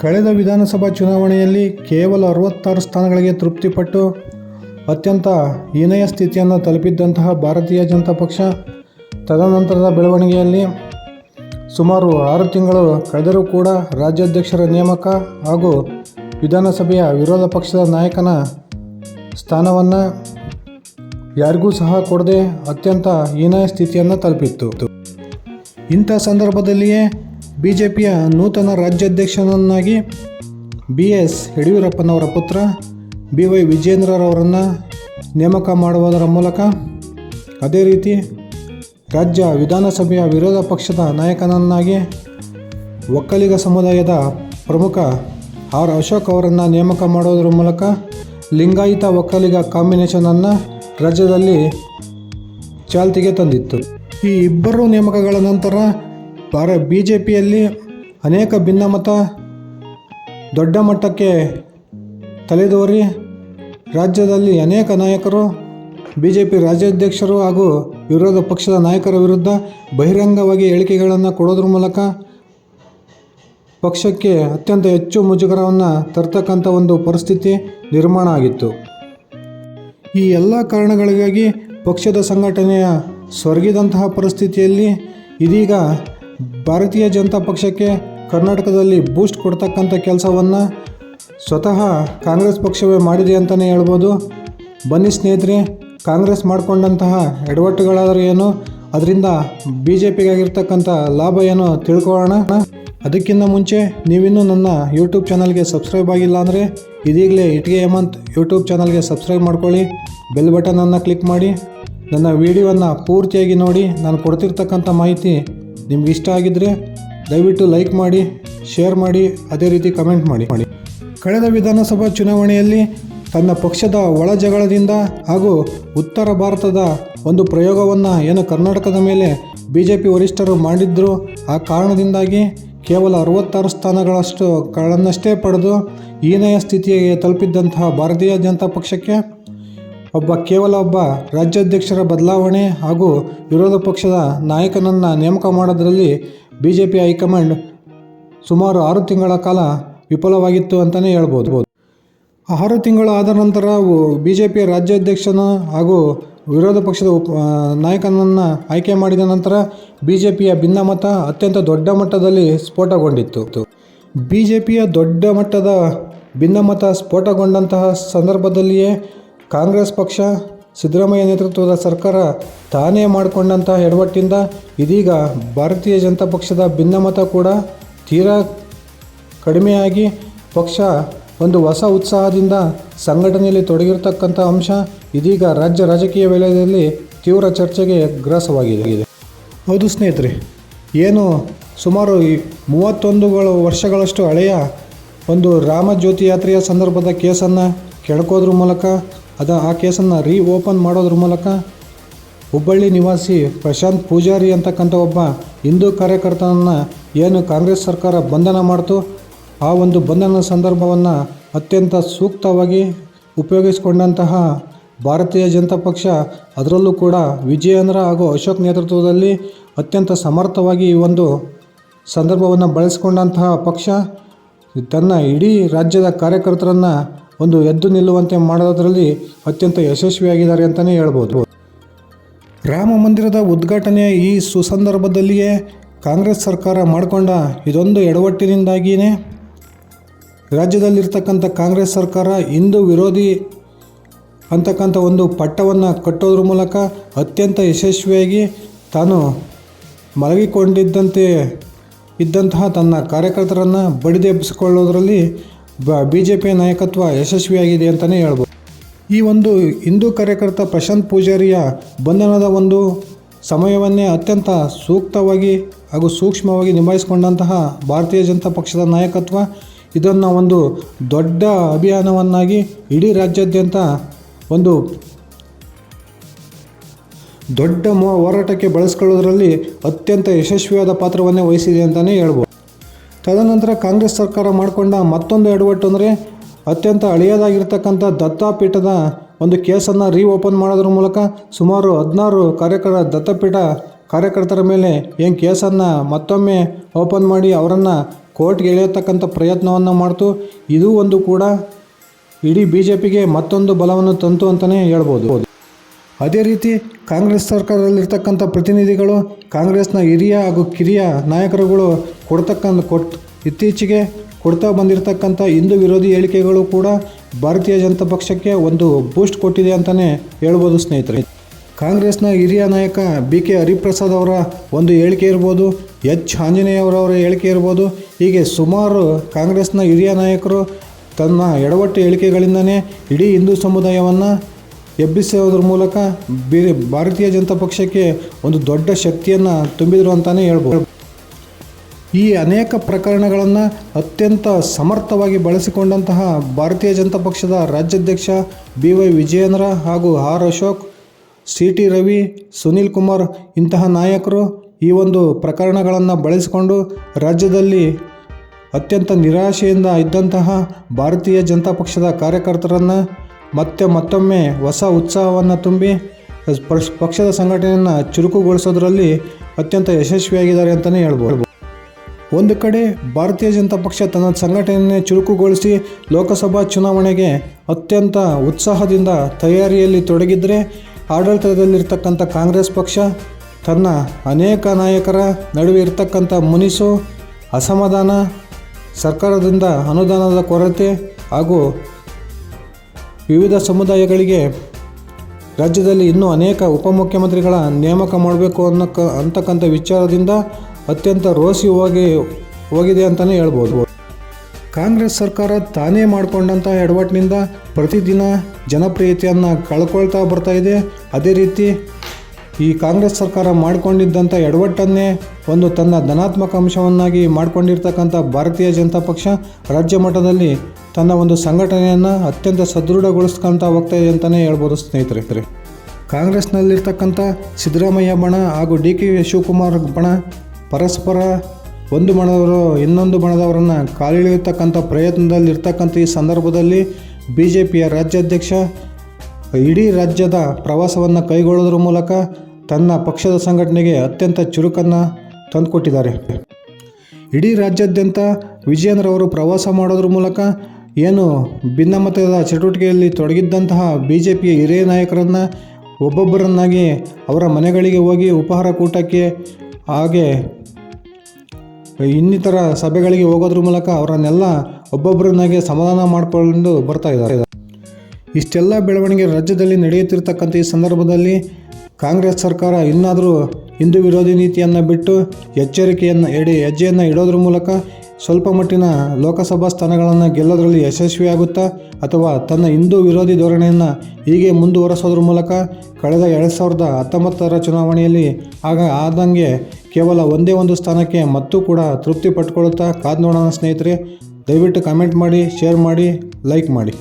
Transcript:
ಕಳೆದ ವಿಧಾನಸಭಾ ಚುನಾವಣೆಯಲ್ಲಿ ಕೇವಲ ಅರವತ್ತಾರು ಸ್ಥಾನಗಳಿಗೆ ತೃಪ್ತಿಪಟ್ಟು ಅತ್ಯಂತ ಹೀನಯ ಸ್ಥಿತಿಯನ್ನು ತಲುಪಿದ್ದಂತಹ ಭಾರತೀಯ ಜನತಾ ಪಕ್ಷ ತದನಂತರದ ಬೆಳವಣಿಗೆಯಲ್ಲಿ ಸುಮಾರು ಆರು ತಿಂಗಳು ಕಳೆದರೂ ಕೂಡ ರಾಜ್ಯಾಧ್ಯಕ್ಷರ ನೇಮಕ ಹಾಗೂ ವಿಧಾನಸಭೆಯ ವಿರೋಧ ಪಕ್ಷದ ನಾಯಕನ ಸ್ಥಾನವನ್ನು ಯಾರಿಗೂ ಸಹ ಕೊಡದೆ ಅತ್ಯಂತ ಹೀನಯ ಸ್ಥಿತಿಯನ್ನು ತಲುಪಿತ್ತು. ಇಂಥ ಸಂದರ್ಭದಲ್ಲಿಯೇ ಬಿ ಜೆ ಪಿಯ ನೂತನ ರಾಜ್ಯಾಧ್ಯಕ್ಷನನ್ನಾಗಿ ಬಿ ಎಸ್ ಯಡಿಯೂರಪ್ಪನವರ ಪುತ್ರ ಬಿ ವೈ ವಿಜೇಂದ್ರರವರನ್ನು ನೇಮಕ ಮಾಡುವುದರ ಮೂಲಕ ಅದೇ ರೀತಿ ರಾಜ್ಯ ವಿಧಾನಸಭೆಯ ವಿರೋಧ ಪಕ್ಷದ ನಾಯಕನನ್ನಾಗಿ ಒಕ್ಕಲಿಗ ಸಮುದಾಯದ ಪ್ರಮುಖ ಆರ್ ಅಶೋಕ್ ಅವರನ್ನು ನೇಮಕ ಮಾಡುವುದರ ಮೂಲಕ ಲಿಂಗಾಯತ ಒಕ್ಕಲಿಗ ಕಾಂಬಿನೇಷನನ್ನು ರಾಜ್ಯದಲ್ಲಿ ಚಾಲ್ತಿಗೆ ತಂದಿತ್ತು. ಈ ಇಬ್ಬರು ನೇಮಕಗಳ ನಂತರ ಭಾರ ಬಿ ಜೆ ಪಿಯಲ್ಲಿ ಅನೇಕ ಭಿನ್ನಮತ ದೊಡ್ಡ ಮಟ್ಟಕ್ಕೆ ತಲೆದೋರಿ. ರಾಜ್ಯದಲ್ಲಿ ಅನೇಕ ನಾಯಕರು ಬಿ ಜೆ ಪಿ ರಾಜ್ಯಾಧ್ಯಕ್ಷರು ಹಾಗೂ ವಿರೋಧ ಪಕ್ಷದ ನಾಯಕರ ವಿರುದ್ಧ ಬಹಿರಂಗವಾಗಿ ಹೇಳಿಕೆಗಳನ್ನು ಕೊಡೋದ್ರ ಮೂಲಕ ಪಕ್ಷಕ್ಕೆ ಅತ್ಯಂತ ಹೆಚ್ಚು ಮುಜುಗರವನ್ನು ತರ್ತಕ್ಕಂಥ ಒಂದು ಪರಿಸ್ಥಿತಿ ನಿರ್ಮಾಣ ಆಗಿತ್ತು. ಈ ಎಲ್ಲ ಕಾರಣಗಳಿಗಾಗಿ ಪಕ್ಷದ ಸಂಘಟನೆಯ ಸ್ವರ್ಗಿದಂತಹ ಪರಿಸ್ಥಿತಿಯಲ್ಲಿ ಇದೀಗ ಭಾರತೀಯ ಜನತಾ ಪಕ್ಷಕ್ಕೆ ಕರ್ನಾಟಕದಲ್ಲಿ ಬೂಸ್ಟ್ ಕೊಡ್ತಕ್ಕಂಥ ಕೆಲಸವನ್ನು ಸ್ವತಃ ಕಾಂಗ್ರೆಸ್ ಪಕ್ಷವೇ ಮಾಡಿದೆ ಅಂತಲೇ ಹೇಳ್ಬೋದು. ಬನ್ನಿ ಸ್ನೇಹಿತರೆ, ಕಾಂಗ್ರೆಸ್ ಮಾಡಿಕೊಂಡಂತಹ ಎಡವಟ್ಟುಗಳಾದರೂ ಏನು? ಅದರಿಂದ ಬಿ ಜೆ ಪಿಗಾಗಿರ್ತಕ್ಕಂಥ ಲಾಭ ಏನು ತಿಳ್ಕೊಳ್ಳೋಣ? ಅದಕ್ಕಿಂತ ಮುಂಚೆ ನೀವಿನ್ನೂ ನನ್ನ ಯೂಟ್ಯೂಬ್ ಚಾನಲ್ಗೆ ಸಬ್ಸ್ಕ್ರೈಬ್ ಆಗಿಲ್ಲ ಅಂದರೆ ಇದೀಗಲೇ ಇಟ್ಗೆ ಹೇಮಂತ್ ಯೂಟ್ಯೂಬ್ ಚಾನಲ್ಗೆ ಸಬ್ಸ್ಕ್ರೈಬ್ ಮಾಡ್ಕೊಳ್ಳಿ. ಬೆಲ್ ಬಟನನ್ನು ಕ್ಲಿಕ್ ಮಾಡಿ. ನನ್ನ ವಿಡಿಯೋವನ್ನು ಪೂರ್ತಿಯಾಗಿ ನೋಡಿ. ನಾನು ಕೊಡ್ತಿರ್ತಕ್ಕಂಥ ಮಾಹಿತಿ ನಿಮ್ಗೆ ಇಷ್ಟ ಆಗಿದ್ದರೆ ದಯವಿಟ್ಟು ಲೈಕ್ ಮಾಡಿ ಶೇರ್ ಮಾಡಿ, ಅದೇ ರೀತಿ ಕಮೆಂಟ್ ಮಾಡಿ. ಮಾಡಿ ಕಳೆದ ವಿಧಾನಸಭಾ ಚುನಾವಣೆಯಲ್ಲಿ ತನ್ನ ಪಕ್ಷದ ಒಳ ಜಗಳದಿಂದ ಹಾಗೂ ಉತ್ತರ ಭಾರತದ ಒಂದು ಪ್ರಯೋಗವನ್ನು ಏನು ಕರ್ನಾಟಕದ ಮೇಲೆ ಬಿ ಜೆ ಪಿ ವರಿಷ್ಠರು ಮಾಡಿದ್ದರು ಆ ಕಾರಣದಿಂದಾಗಿ ಕೇವಲ ಅರವತ್ತಾರು ಸ್ಥಾನಗಳಷ್ಟು ಗಳನ್ನಷ್ಟೇ ಪಡೆದು ಹೀನಯ ಸ್ಥಿತಿಗೆ ತಲುಪಿದ್ದಂತಹ ಭಾರತೀಯ ಜನತಾ ಪಕ್ಷಕ್ಕೆ ಒಬ್ಬ ಕೇವಲ ಒಬ್ಬ ರಾಜ್ಯಾಧ್ಯಕ್ಷರ ಬದಲಾವಣೆ ಹಾಗೂ ವಿರೋಧ ಪಕ್ಷದ ನಾಯಕನನ್ನು ನೇಮಕ ಮಾಡೋದರಲ್ಲಿ ಬಿ ಜೆ ಪಿ ಹೈಕಮಾಂಡ್ ಸುಮಾರು ಆರು ತಿಂಗಳ ಕಾಲ ವಿಫಲವಾಗಿತ್ತು ಅಂತಲೇ ಹೇಳ್ಬೋದು. ಆರು ತಿಂಗಳು ಆದ ನಂತರ ಬಿ ಜೆ ಪಿಯ ರಾಜ್ಯಾಧ್ಯಕ್ಷನ ಹಾಗೂ ವಿರೋಧ ಪಕ್ಷದ ಉಪ ನಾಯಕನನ್ನು ಆಯ್ಕೆ ಮಾಡಿದ ನಂತರ ಬಿ ಜೆ ಪಿಯ ಭಿನ್ನಮತ ಅತ್ಯಂತ ದೊಡ್ಡ ಮಟ್ಟದಲ್ಲಿ ಸ್ಫೋಟಗೊಂಡಿತ್ತು. ಬಿ ಜೆ ಪಿಯ ದೊಡ್ಡ ಮಟ್ಟದ ಭಿನ್ನಮತ ಸ್ಫೋಟಗೊಂಡಂತಹ ಸಂದರ್ಭದಲ್ಲಿಯೇ ಕಾಂಗ್ರೆಸ್ ಪಕ್ಷ ಸಿದ್ದರಾಮಯ್ಯ ನೇತೃತ್ವದ ಸರ್ಕಾರ ತಾನೇ ಮಾಡಿಕೊಂಡಂತಹ ಎಡವಟ್ಟಿಂದ ಇದೀಗ ಭಾರತೀಯ ಜನತಾ ಪಕ್ಷದ ಭಿನ್ನಮತ ಕೂಡ ತೀರಾ ಕಡಿಮೆಯಾಗಿ ಪಕ್ಷ ಒಂದು ಹೊಸ ಉತ್ಸಾಹದಿಂದ ಸಂಘಟನೆಯಲ್ಲಿ ತೊಡಗಿರತಕ್ಕಂಥ ಅಂಶ ಇದೀಗ ರಾಜ್ಯ ರಾಜಕೀಯ ವಲಯದಲ್ಲಿ ತೀವ್ರ ಚರ್ಚೆಗೆ ಗ್ರಾಸವಾಗಿದೆ. ಹೌದು ಸ್ನೇಹಿತರೆ, ಏನು ಸುಮಾರು ಈ ಮೂವತ್ತೊಂದುಗಳು ವರ್ಷಗಳಷ್ಟು ಹಳೆಯ ಒಂದು ರಾಮಜ್ಯೋತಿ ಯಾತ್ರೆಯ ಸಂದರ್ಭದ ಕೇಸನ್ನು ಕೆಡ್ಕೋದ್ರ ಮೂಲಕ ಅದ ಆ ಕೇಸನ್ನು ರೀ ಓಪನ್ ಮಾಡೋದ್ರ ಮೂಲಕ ಹುಬ್ಬಳ್ಳಿ ನಿವಾಸಿ ಪ್ರಶಾಂತ್ ಪೂಜಾರಿ ಅಂತಕ್ಕಂಥ ಒಬ್ಬ ಹಿಂದೂ ಕಾರ್ಯಕರ್ತನನ್ನು ಏನು ಕಾಂಗ್ರೆಸ್ ಸರ್ಕಾರ ಬಂಧನ ಮಾಡ್ತು, ಆ ಒಂದು ಬಂಧನ ಸಂದರ್ಭವನ್ನು ಅತ್ಯಂತ ಸೂಕ್ತವಾಗಿ ಉಪಯೋಗಿಸಿಕೊಂಡಂತಹ ಭಾರತೀಯ ಜನತಾ ಪಕ್ಷ, ಅದರಲ್ಲೂ ಕೂಡ ವಿಜಯೇಂದ್ರ ಹಾಗೂ ಅಶೋಕ್ ನೇತೃತ್ವದಲ್ಲಿ ಅತ್ಯಂತ ಸಮರ್ಥವಾಗಿ ಈ ಒಂದು ಸಂದರ್ಭವನ್ನು ಬಳಸಿಕೊಂಡಂತಹ ಪಕ್ಷ, ತನ್ನ ಇಡೀ ರಾಜ್ಯದ ಕಾರ್ಯಕರ್ತರನ್ನು ಒಂದು ಎದ್ದು ನಿಲ್ಲುವಂತೆ ಮಾಡೋದರಲ್ಲಿ ಅತ್ಯಂತ ಯಶಸ್ವಿಯಾಗಿದ್ದಾರೆ ಅಂತಲೇ ಹೇಳ್ಬೋದು. ರಾಮ ಮಂದಿರದ ಉದ್ಘಾಟನೆ ಈ ಸುಸಂದರ್ಭದಲ್ಲಿಯೇ ಕಾಂಗ್ರೆಸ್ ಸರ್ಕಾರ ಮಾಡಿಕೊಂಡ ಇದೊಂದು ಎಡವಟ್ಟಿನಿಂದಾಗಿಯೇ ರಾಜ್ಯದಲ್ಲಿರ್ತಕ್ಕಂಥ ಕಾಂಗ್ರೆಸ್ ಸರ್ಕಾರ ಹಿಂದೂ ವಿರೋಧಿ ಅಂತಕ್ಕಂಥ ಒಂದು ಪಟ್ಟವನ್ನು ಕಟ್ಟೋದ್ರ ಮೂಲಕ ಅತ್ಯಂತ ಯಶಸ್ವಿಯಾಗಿ ತಾನು ಮಲಗಿಕೊಂಡಿದ್ದಂತೆ ಇದ್ದಂತಹ ತನ್ನ ಕಾರ್ಯಕರ್ತರನ್ನು ಬಡಿದೆಬ್ಬಿಸಿಕೊಳ್ಳೋದ್ರಲ್ಲಿ ಬ ಜೆ ಪಿ ನಾಯಕತ್ವ ಯಶಸ್ವಿಯಾಗಿದೆ ಅಂತಲೇ ಹೇಳ್ಬೋದು. ಈ ಒಂದು ಹಿಂದೂ ಕಾರ್ಯಕರ್ತ ಪ್ರಶಾಂತ್ ಪೂಜಾರಿಯ ಬಂಧನದ ಒಂದು ಸಮಯವನ್ನೇ ಅತ್ಯಂತ ಸೂಕ್ತವಾಗಿ ಹಾಗೂ ಸೂಕ್ಷ್ಮವಾಗಿ ನಿಭಾಯಿಸಿಕೊಂಡಂತಹ ಭಾರತೀಯ ಜನತಾ ಪಕ್ಷದ ನಾಯಕತ್ವ, ಇದನ್ನು ಒಂದು ದೊಡ್ಡ ಅಭಿಯಾನವನ್ನಾಗಿ ಇಡೀ ರಾಜ್ಯಾದ್ಯಂತ ಒಂದು ದೊಡ್ಡ ಹೋರಾಟಕ್ಕೆ ಬಳಸ್ಕೊಳ್ಳೋದ್ರಲ್ಲಿ ಅತ್ಯಂತ ಯಶಸ್ವಿಯಾದ ಪಾತ್ರವನ್ನೇ ವಹಿಸಿದೆ ಅಂತಲೇ ಹೇಳ್ಬೋದು. ತದನಂತರ ಕಾಂಗ್ರೆಸ್ ಸರ್ಕಾರ ಮಾಡಿಕೊಂಡ ಮತ್ತೊಂದು ಎಡವಟ್ಟು ಅಂದರೆ ಅತ್ಯಂತ ಹಳೆಯದಾಗಿರ್ತಕ್ಕಂಥ ದತ್ತಾಪೀಠದ ಒಂದು ಕೇಸನ್ನು ರೀ ಓಪನ್ ಮಾಡೋದ್ರ ಮೂಲಕ ಸುಮಾರು ಹದಿನಾರು ಕಾರ್ಯಕರ್ತ ದತ್ತಪೀಠ ಕಾರ್ಯಕರ್ತರ ಮೇಲೆ ಏನು ಕೇಸನ್ನು ಮತ್ತೊಮ್ಮೆ ಓಪನ್ ಮಾಡಿ ಅವರನ್ನು ಕೋರ್ಟ್ಗೆ ಎಳೆಯತಕ್ಕಂಥ ಪ್ರಯತ್ನವನ್ನು ಮಾಡ್ತು. ಇದು ಒಂದು ಕೂಡ ಇಡೀ ಬಿ ಜೆ ಪಿಗೆ ಮತ್ತೊಂದು ಬಲವನ್ನು ತಂತು ಅಂತಲೇ ಹೇಳ್ಬೋದು. ಅದೇ ರೀತಿ ಕಾಂಗ್ರೆಸ್ ಸರ್ಕಾರದಲ್ಲಿರ್ತಕ್ಕಂಥ ಪ್ರತಿನಿಧಿಗಳು, ಕಾಂಗ್ರೆಸ್ನ ಹಿರಿಯ ಹಾಗೂ ಕಿರಿಯ ನಾಯಕರುಗಳು ಕೊಡ್ತಕ್ಕಂಥ ಕೊಟ್, ಇತ್ತೀಚೆಗೆ ಕೊಡ್ತಾ ಬಂದಿರತಕ್ಕಂಥ ಹಿಂದೂ ವಿರೋಧಿ ಹೇಳಿಕೆಗಳು ಕೂಡ ಭಾರತೀಯ ಜನತಾ ಪಕ್ಷಕ್ಕೆ ಒಂದು ಬೂಸ್ಟ್ ಕೊಟ್ಟಿದೆ ಅಂತಲೇ ಹೇಳ್ಬೋದು ಸ್ನೇಹಿತರೆ. ಕಾಂಗ್ರೆಸ್ನ ಹಿರಿಯ ನಾಯಕ ಬಿ ಕೆ ಹರಿಪ್ರಸಾದ್ ಅವರ ಒಂದು ಹೇಳಿಕೆ ಇರ್ಬೋದು, ಎಚ್. ಆಂಜನೇಯವರವರ ಹೇಳಿಕೆ ಇರ್ಬೋದು, ಹೀಗೆ ಸುಮಾರು ಕಾಂಗ್ರೆಸ್ನ ಹಿರಿಯ ನಾಯಕರು ತನ್ನ ಎಡವಟ್ಟು ಹೇಳಿಕೆಗಳಿಂದನೇ ಇಡೀ ಹಿಂದೂ ಸಮುದಾಯವನ್ನು ಎಬ್ಬಿಸೋದ್ರ ಮೂಲಕ ಬಿ ಭಾರತೀಯ ಜನತಾ ಪಕ್ಷಕ್ಕೆ ಒಂದು ದೊಡ್ಡ ಶಕ್ತಿಯನ್ನು ತುಂಬಿದರು ಅಂತಲೇ ಹೇಳ್ಬೋದು. ಈ ಅನೇಕ ಪ್ರಕರಣಗಳನ್ನು ಅತ್ಯಂತ ಸಮರ್ಥವಾಗಿ ಬಳಸಿಕೊಂಡಂತಹ ಭಾರತೀಯ ಜನತಾ ಪಕ್ಷದ ರಾಜ್ಯಾಧ್ಯಕ್ಷ ಬಿ ವೈ ವಿಜಯೇಂದ್ರ ಹಾಗೂ R Ashok, C T Ravi, Sunil Kumar ಇಂತಹ ನಾಯಕರು ಈ ಒಂದು ಪ್ರಕರಣಗಳನ್ನು ಬಳಸಿಕೊಂಡು ರಾಜ್ಯದಲ್ಲಿ ಅತ್ಯಂತ ನಿರಾಶೆಯಿಂದ ಇದ್ದಂತಹ ಭಾರತೀಯ ಜನತಾ ಪಕ್ಷದ ಕಾರ್ಯಕರ್ತರನ್ನು ಮತ್ತೆ ಮತ್ತೊಮ್ಮೆ ಹೊಸ ಉತ್ಸಾಹವನ್ನು ತುಂಬಿ ಪಕ್ಷ- ಪಕ್ಷದ ಸಂಘಟನೆಯನ್ನು ಚುರುಕುಗೊಳಿಸೋದ್ರಲ್ಲಿ ಅತ್ಯಂತ ಯಶಸ್ವಿಯಾಗಿದ್ದಾರೆ ಅಂತಲೇ ಹೇಳ್ಬೋದು. ಒಂದು ಕಡೆ ಭಾರತೀಯ ಜನತಾ ಪಕ್ಷ ತನ್ನ ಸಂಘಟನೆಯನ್ನೇ ಚುರುಕುಗೊಳಿಸಿ ಲೋಕಸಭಾ ಚುನಾವಣೆಗೆ ಅತ್ಯಂತ ಉತ್ಸಾಹದಿಂದ ತಯಾರಿಯಲ್ಲಿ ತೊಡಗಿದರೆ ಆಡಳಿತದಲ್ಲಿರ್ತಕ್ಕಂಥ ಕಾಂಗ್ರೆಸ್ ಪಕ್ಷ, ತನ್ನ ಅನೇಕ ನಾಯಕರ ನಡುವೆ ಇರತಕ್ಕಂಥ ಮುನಿಸು, ಅಸಮಾಧಾನ, ಸರ್ಕಾರದಿಂದ ಅನುದಾನದ ಕೊರತೆ ಹಾಗೂ ವಿವಿಧ ಸಮುದಾಯಗಳಿಗೆ ರಾಜ್ಯದಲ್ಲಿ ಇನ್ನೂ ಅನೇಕ ಉಪಮುಖ್ಯಮಂತ್ರಿಗಳ ನೇಮಕ ಮಾಡಬೇಕು ಅನ್ನೋಕ, ಅಂತಕ್ಕಂಥ ವಿಚಾರದಿಂದ ಅತ್ಯಂತ ರೋಸಿ ಹೋಗಿ, ಹೋಗಿದೆ ಅಂತಲೇ ಹೇಳ್ಬೋದು. ಕಾಂಗ್ರೆಸ್ ಸರ್ಕಾರ ತಾನೇ ಮಾಡಿಕೊಂಡಂಥ ಎಡವಟ್ಟಿನಿಂದ ಪ್ರತಿದಿನ ಜನಪ್ರಿಯತೆಯನ್ನು ಕಳ್ಕೊಳ್ತಾ ಬರ್ತಾ ಇದೆ. ಅದೇ ರೀತಿ ಈ ಕಾಂಗ್ರೆಸ್ ಸರ್ಕಾರ ಮಾಡಿಕೊಂಡಿದ್ದಂಥ ಎಡವಟ್ಟನ್ನೇ ಒಂದು ತನ್ನ ಧನಾತ್ಮಕ ಅಂಶವನ್ನಾಗಿ ಮಾಡಿಕೊಂಡಿರ್ತಕ್ಕಂಥ ಭಾರತೀಯ ಜನತಾ ಪಕ್ಷ ರಾಜ್ಯ ಮಟ್ಟದಲ್ಲಿ ತನ್ನ ಒಂದು ಸಂಘಟನೆಯನ್ನು ಅತ್ಯಂತ ಸದೃಢಗೊಳಿಸ್ಕೊಂತ ಹೋಗ್ತಾ ಇದೆ ಅಂತಲೇ ಹೇಳ್ಬೋದು ಸ್ನೇಹಿತರೆ. ಕಾಂಗ್ರೆಸ್ನಲ್ಲಿರ್ತಕ್ಕಂಥ ಸಿದ್ದರಾಮಯ್ಯ ಬಣ ಹಾಗೂ ಡಿ ಕೆ ಶಿವಕುಮಾರ್ ಬಣ ಪರಸ್ಪರ ಒಂದು ಬಣದವರು ಇನ್ನೊಂದು ಬಣದವರನ್ನು ಕಾಲಿಳಿಯತಕ್ಕಂಥ ಪ್ರಯತ್ನದಲ್ಲಿರ್ತಕ್ಕಂಥ ಈ ಸಂದರ್ಭದಲ್ಲಿ ಬಿ ಜೆ ಪಿಯ ರಾಜ್ಯಾಧ್ಯಕ್ಷ ಇಡೀ ರಾಜ್ಯದ ಪ್ರವಾಸವನ್ನು ಕೈಗೊಳ್ಳೋದ್ರ ಮೂಲಕ ತನ್ನ ಪಕ್ಷದ ಸಂಘಟನೆಗೆ ಅತ್ಯಂತ ಚುರುಕನ್ನು ತಂದುಕೊಟ್ಟಿದ್ದಾರೆ. ಇಡೀ ರಾಜ್ಯಾದ್ಯಂತ ವಿಜೇಂದ್ರ ಅವರು ಪ್ರವಾಸ ಮಾಡೋದ್ರ ಮೂಲಕ ಏನು ಭಿನ್ನಮತದ ಚಟುವಟಿಕೆಯಲ್ಲಿ ತೊಡಗಿದ್ದಂತಹ ಬಿ ಜೆ ಪಿಯ ಹಿರಿಯ ನಾಯಕರನ್ನು ಒಬ್ಬೊಬ್ಬರನ್ನಾಗಿ ಅವರ ಮನೆಗಳಿಗೆ ಹೋಗಿ ಉಪಹಾರ ಕೂಟಕ್ಕೆ ಹಾಗೆ ಇನ್ನಿತರ ಸಭೆಗಳಿಗೆ ಹೋಗೋದ್ರ ಮೂಲಕ ಅವರನ್ನೆಲ್ಲ ಒಬ್ಬೊಬ್ಬರನ್ನಾಗಿ ಸಮಾಧಾನ ಮಾಡಿಕೊಂಡು ಬರ್ತಾ ಇದ್ದಾರೆ ಇಷ್ಟೆಲ್ಲ ಬೆಳವಣಿಗೆ ರಾಜ್ಯದಲ್ಲಿ ನಡೆಯುತ್ತಿರ್ತಕ್ಕಂಥ ಈ ಸಂದರ್ಭದಲ್ಲಿ ಕಾಂಗ್ರೆಸ್ ಸರ್ಕಾರ ಇನ್ನಾದರೂ ಹಿಂದೂ ವಿರೋಧಿ ನೀತಿಯನ್ನು ಬಿಟ್ಟು ಎಚ್ಚರಿಕೆಯನ್ನು ಎಡೆ ಹೆಜ್ಜೆಯನ್ನು ಇಡೋದ್ರ ಮೂಲಕ ಸ್ವಲ್ಪ ಮಟ್ಟಿನ ಲೋಕಸಭಾ ಸ್ಥಾನಗಳನ್ನು ಗೆಲ್ಲೋದ್ರಲ್ಲಿ ಯಶಸ್ವಿಯಾಗುತ್ತಾ ಅಥವಾ ತನ್ನ ಹಿಂದೂ ವಿರೋಧಿ ಧೋರಣೆಯನ್ನು ಹೀಗೆ ಮುಂದುವರೆಸೋದ್ರ ಮೂಲಕ ಕಳೆದ ಎರಡು ಸಾವಿರದ ಹತ್ತೊಂಬತ್ತರ ಚುನಾವಣೆಯಲ್ಲಿ ಆಗ ಆದಂಗೆ ಕೇವಲ ಒಂದೇ ಒಂದು ಸ್ಥಾನಕ್ಕೆ ಮತ್ತೂ ಕೂಡ ತೃಪ್ತಿ ಪಟ್ಕೊಳ್ಳುತ್ತಾ ಕಾದ್ ನೋಡೋಣ ಸ್ನೇಹಿತರೆ, ದಯವಿಟ್ಟು ಕಮೆಂಟ್ ಮಾಡಿ ಶೇರ್ ಮಾಡಿ ಲೈಕ್ ಮಾಡಿ.